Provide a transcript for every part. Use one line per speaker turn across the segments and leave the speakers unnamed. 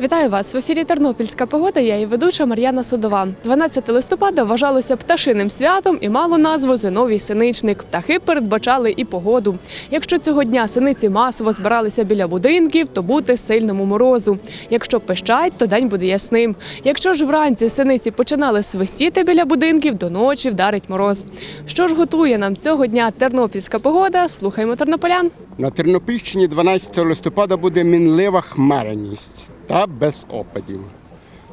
Вітаю вас в ефірі Тернопільська погода. Я і ведуча Мар'яна Судова. 12 листопада вважалося пташиним святом і мало назву Зиновій синичник. Птахи передбачали і погоду. Якщо цього дня синиці масово збиралися біля будинків, то бути сильному морозу. Якщо пищать, то день буде ясним. Якщо ж вранці синиці починали свистіти біля будинків, до ночі вдарить мороз. Що ж готує нам цього дня тернопільська погода? Слухаймо тернополян.
На Тернопільщині 12 листопада буде мінлива хмареність та без опадів.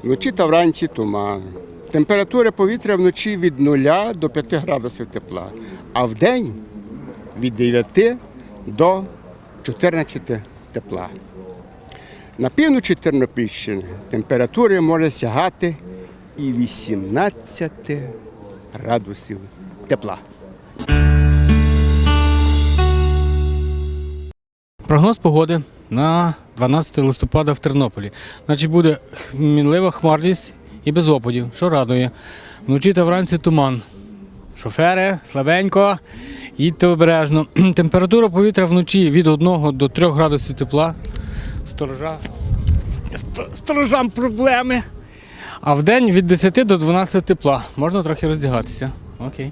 Вночі та вранці туман. Температура повітря вночі від 0 до 5 градусів тепла, а вдень від 9 до 14 тепла. На півночі Тернопільщини температура може сягати і 18 градусів тепла.
Прогноз погоди на 12 листопада в Тернополі. Значить, буде мінлива хмарність і без опадів, що радує. Вночі та вранці туман. Шофери, слабенько, їдьте обережно. Температура повітря вночі від 1 до 3 градусів тепла. Сторожа. Сторожам проблеми. А в день від 10 до 12 тепла. Можна трохи роздягатися. Окей.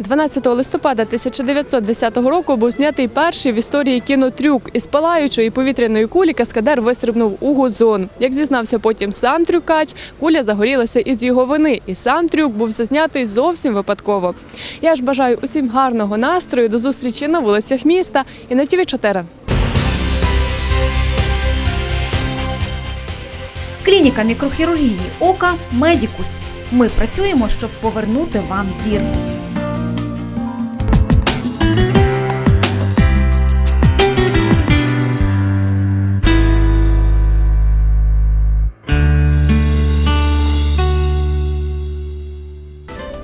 12 листопада 1910 року був знятий перший в історії кінотрюк. Із палаючої повітряної кулі каскадер вистрибнув у гудзон. Як зізнався потім сам трюкач, куля загорілася із його вини, і сам трюк був зазнятий зовсім випадково. Я ж бажаю усім гарного настрою, до зустрічі на вулицях міста і на ТВ 4
Клініка мікрохірургії ока Медікус. Ми працюємо, щоб повернути вам зір.